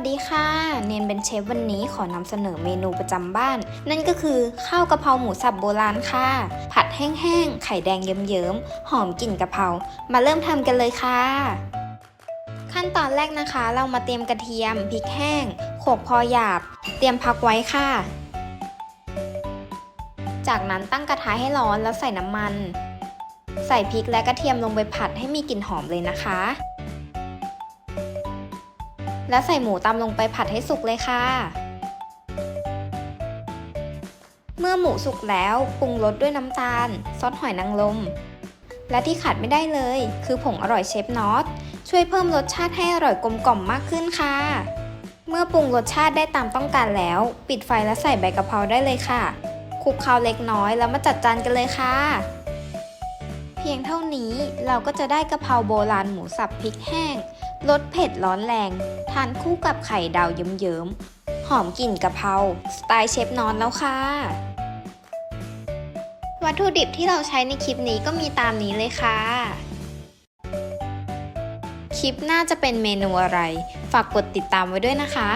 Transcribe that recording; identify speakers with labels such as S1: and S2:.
S1: สดีค่ะ เนียนเป็นเชฟวันนี้ขอนำเสนอเมนูประจำบ้าน นั่นก็คือข้าวกะเพราหมูสับโบราณค่ะ ผัดแห้งๆ ไข่แดงเยิ้มๆ หอมกลิ่นกะเพรา มาเริ่มทำกันเลยค่ะ ขั้นตอนแรกนะคะ เรามาเตรียมกระเทียมพริกแห้งโขกพอหยาบ เตรียมพักไว้ค่ะ จากนั้นตั้งกระทะให้ร้อนแล้วใส่น้ำมัน ใส่พริกและกระเทียมลงไปผัดให้มีกลิ่นหอมเลยนะคะ แล้วใส่หมูตำลงไปผัดให้สุกเลยค่ะ เมื่อหมูสุกแล้วปรุงรสด้วยน้ำตาล ซอสหอยนางรมและที่ขาดไม่ได้เลย คือผงอร่อยเชฟนอตช่วยเพิ่มรสชาติให้อร่อยกลมกล่อมมากขึ้นค่ะ เมื่อปรุงรสชาติได้ตามต้องการแล้ว ปิดไฟและใส่ใบกะเพราได้เลยค่ะคลุกเคล้าเล็กน้อยแล้วมาจัดจานกันเลยค่ะ พียงเท่านี้เราก็จะได้กะเพราโบราณหมูสับพริกแห้งรสเผ็ดร้อนแรง ทานคู่กับไข่ดาวเยิ้มๆหอมกลิ่นกะเพราสไตล์เชฟนอนแล้วค่ะ วัตถุดิบที่เราใช้ในคลิปนี้ก็มีตามนี้เลยค่ะ คลิปหน้าจะเป็นเมนูอะไร ฝากกดติดตามไว้ด้วยนะคะ